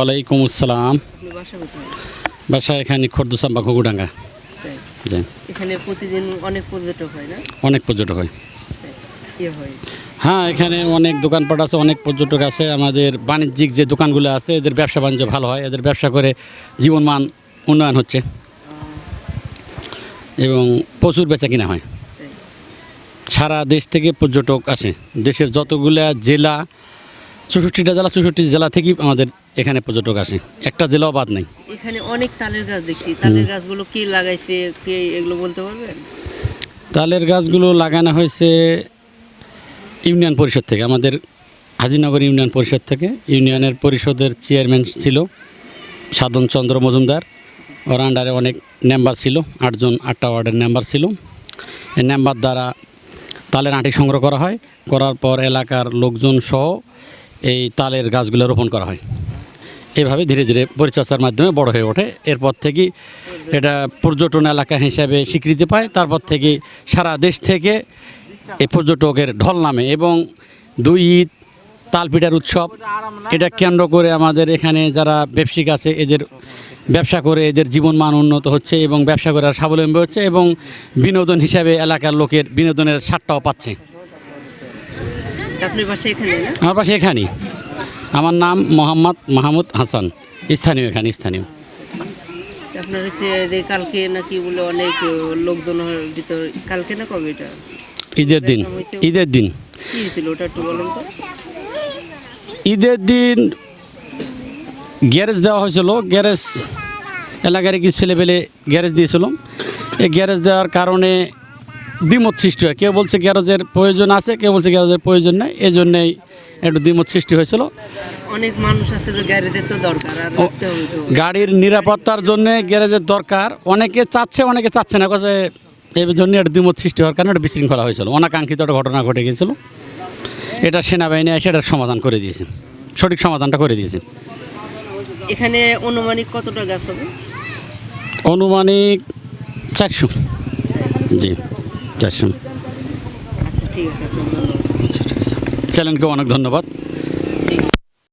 ওয়ালাইকুম আসসালাম। বাসা এখানে খর্দুসাম্বা ঘুঘুডাঙ্গা। এখানে প্রতিদিন অনেক পর্যটক হয় না? অনেক পর্যটক হয়। ইয়ে হয়। হ্যাঁ এখানে অনেক দোকানপাট আছে অনেক পর্যটক আছে। আমাদের বাণিজ্যিক যে দোকানগুলো আছে এদের ব্যবসা বাণিজ্য ভালো হয়। এদের ব্যবসা করে জীবনমান উন্নয়ন হচ্ছে। এবং প্রচুর বেচা কিনা হয়। সারা দেশ থেকে পর্যটক আসে। দেশের যতগুলা জেলা চৌষট্টিটা জেলা চৌষট্টি জেলা থেকেই আমাদের এখানে পর্যটক আসে। একটা জেলাও বাদ নাই। এখানে অনেক তালের গাছ দেখি তালের গাছগুলো কি লাগাইছে কে এগুলো বলতে পারবেন তালের গাছগুলো লাগানো হয়েছে ইউনিয়ন পরিষদ থেকে। আমাদের হাজিনগর ইউনিয়ন পরিষদ থেকে। ইউনিয়নের পরিষদের চেয়ারম্যান ছিল সাধন চন্দ্র মজুমদার। ওর আন্ডারে অনেক মেম্বার ছিল আটজন আটটা ওয়ার্ডের মেম্বার ছিল। এই মেম্বার দ্বারা তালের আঁটি সংগ্রহ করা হয়। করার পর এলাকার লোকজন সহ এই তালের গাছগুলো রোপণ করা হয়। এভাবে ধীরে ধীরে পরিচর্যার মাধ্যমে বড় হয়ে ওঠে। এরপর থেকে এটা পর্যটন এলাকা হিসাবে স্বীকৃতি পায়। তারপর থেকে সারা দেশ থেকে এই পর্যটকের ঢল নামে এবং দুই ঈদ তালপিঠার উৎসব, এটা কেন্দ্র করে আমাদের এখানে যারা ব্যবসায়িক আছে, এদের ব্যবসা করে এদের জীবনমান উন্নত হচ্ছে এবং ব্যবসা করে স্বাবলম্বী হচ্ছে এবং বিনোদন হিসাবে এলাকার লোকের বিনোদনের স্বাদটাও পাচ্ছে আপনার বাসা এখানে না আমার পাশে এখানে আমার নাম মোহাম্মদ মাহমুদ হাসান। স্থানীয় এখানে স্থানীয়। আপনার হচ্ছে যে কালকে নাকি বলে অনেক লোকজন ভিতর কালকে না কবে এটা? ঈদের দিন ঈদের দিন। কি হয়েছিল ওটা একটু বলেন তো। ঈদের দিন গ্যারেজ দেওয়া হয়েছিল। গ্যারেজ এলাকার কিছু ছেলেপেলে গ্যারেজ দিয়েছিল। এই গ্যারেজ দেওয়ার কারণে দ্বিমত সৃষ্টি হয়। কেউ বলছে গ্যারেজের প্রয়োজন আছে কেউ বলছে গ্যারেজের প্রয়োজন নেই এই জন্যেই একটু দ্বিমত সৃষ্টি হয়েছিল। অনেক মানুষ আছে যে গ্যারেজের তো দরকার আর রাখতে হবে তো। গাড়ির নিরাপত্তার জন্য গ্যারেজের দরকার। অনেকে চাচ্ছে অনেকে চাচ্ছে না কাছে এই জন্য একটা দ্বিমত সৃষ্টি হওয়ার কারণে একটা বিশৃঙ্খলা হয়েছিল। অনাকাঙ্ক্ষিত একটা ঘটনা ঘটে গিয়েছিল। এটা সেনাবাহিনী এসে এটার সমাধান করে দিয়েছে। সঠিক সমাধানটা করে দিয়েছে। এখানে অনুমানিক কতটা গাছ হবে? অনুমানিক চারশো। জি। চারশো আচ্ছা ঠিক আছে। চ্যানেলকে অনেক ধন্যবাদ।